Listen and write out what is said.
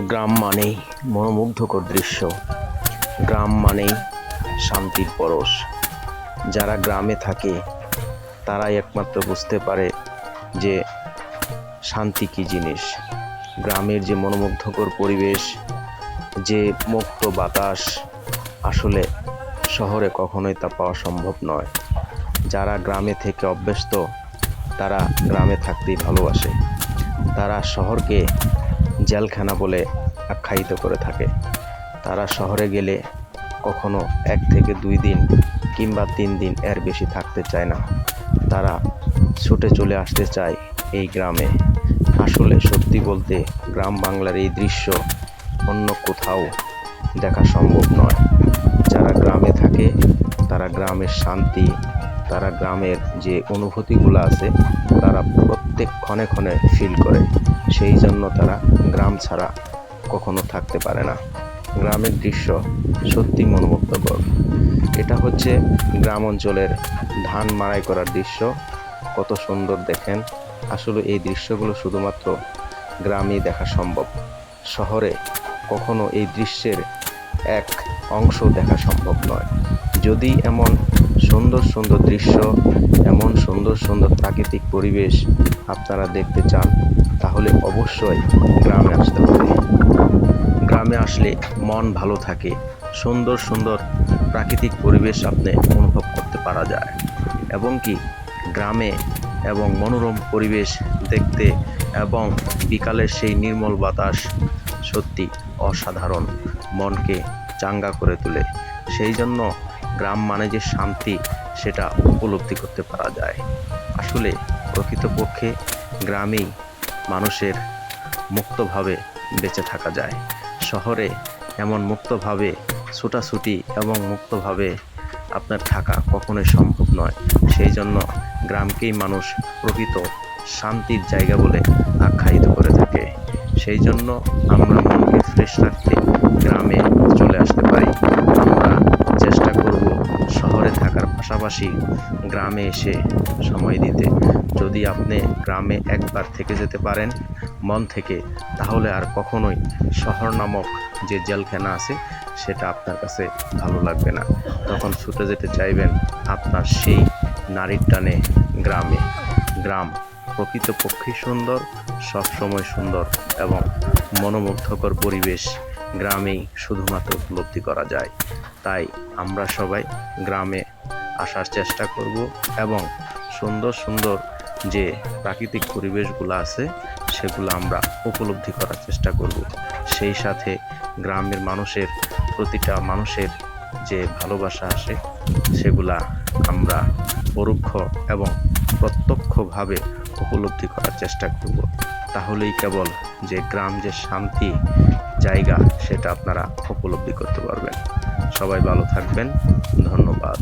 গ্রাম মানেই মনোমুগ্ধকর দৃশ্য। গ্রাম মানেই শান্তির পরশ। যারা গ্রামে থাকে, তারাই একমাত্র বুঝতে পারে যে শান্তি কী জিনিস। গ্রামের যে মনোমুগ্ধকর পরিবেশ, যে মুক্ত বাতাস, আসলে শহরে কখনোই তা পাওয়া সম্ভব নয়। যারা গ্রামে থেকে অভ্যস্ত, তারা গ্রামে থাকতেই ভালোবাসে। তারা শহরকে জেলখানা বলে আখ্যায়িত করে থাকে। তারা শহরে গেলে কখনো এক থেকে দুই দিন কিংবা তিন দিন এর বেশি থাকতে চায় না। তারা ছুটে চলে আসতে চায় এই গ্রামে। আসলে সত্যি বলতে গ্রাম বাংলার এই দৃশ্য অন্য কোথাও দেখা সম্ভব নয়। যারা গ্রামে থাকে, তারা গ্রামের শান্তি তারা গ্রামের যে অনুভূতিগুলো আছে, তারা প্রত্যেক ক্ষণে ক্ষণে ফিল করে। সেই জন্য তারা গ্রাম ছাড়া কখনো থাকতে পারে না। গ্রামের দৃশ্য সত্যি মনোমুগ্ধকর। এটা হচ্ছে গ্রাম অঞ্চলের ধান মাড়াই করার দৃশ্য। কত সুন্দর দেখেন। আসলে এই দৃশ্যগুলো শুধুমাত্র গ্রামেই দেখা সম্ভব। শহরে কখনো এই দৃশ্যের এক অংশ দেখা সম্ভব নয়। যদি এমন সুন্দর সুন্দর দৃশ্য, এমন সুন্দর সুন্দর প্রাকৃতিক পরিবেশ আপনারা দেখতে চান, তাহলে অবশ্যই গ্রামে আসতে হবে। গ্রামে আসলে মন ভালো থাকে, সুন্দর সুন্দর প্রাকৃতিক পরিবেশ আপনি অনুভব করতে পারা যায়। এবং কি, গ্রামে এবং মনোরম পরিবেশ দেখতে এবং বিকালের সেই নির্মল বাতাস সত্যি অসাধারণ, মনকে চাঙ্গা করে তোলে। সেই জন্য গ্রাম মানে যে শান্তি, সেটা উপলব্ধি করতে পারা যায়। আসলে প্রকৃতপক্ষে গ্রামেই মানুষের মুক্তভাবে বেঁচে থাকা যায়। শহরে এমন মুক্তভাবে ছুটাছুটি এবং মুক্তভাবে আপনার থাকা কখনোই সম্ভব নয়। সেই জন্য গ্রামকেই মানুষ প্রকৃত শান্তির জায়গা বলে আখ্যায়িত করে থাকে। সেই জন্য আমরা মনকে ফ্রেশ রাখতে গ্রামে চলে আসতে পারি। আমরা পাশাপাশি গ্রামে এসে সময় দিতে। যদি আপনি গ্রামে একবার থেকে যেতে পারেন মন থেকে, তাহলে আর কখনোই শহর নামক যে জেলখানা আছে, সেটা আপনার কাছে ভালো লাগবে না। তখন ছুটে যেতে চাইবেন আপনার সেই নারীর টানে গ্রামে। গ্রাম প্রকৃতপক্ষেই সুন্দর, সবসময় সুন্দর এবং মনোমুগ্ধকর পরিবেশ গ্রামেই শুধুমাত্র উপলব্ধি করা যায়। তাই আমরা সবাই গ্রামে আসার চেষ্টা করব এবং সুন্দর সুন্দর যে প্রাকৃতিক পরিবেশগুলো আছে, সেগুলো আমরা উপলব্ধি করার চেষ্টা করব। সেই সাথে গ্রামের মানুষের, প্রতিটা মানুষের যে ভালোবাসা আসে, সেগুলা আমরা পরোক্ষ এবং প্রত্যক্ষভাবে উপলব্ধি করার চেষ্টা করব। তাহলেই কেবল যে গ্রাম যে শান্তি জায়গা, সেটা আপনারা উপলব্ধি করতে পারবেন। সবাই ভালো থাকবেন। ধন্যবাদ।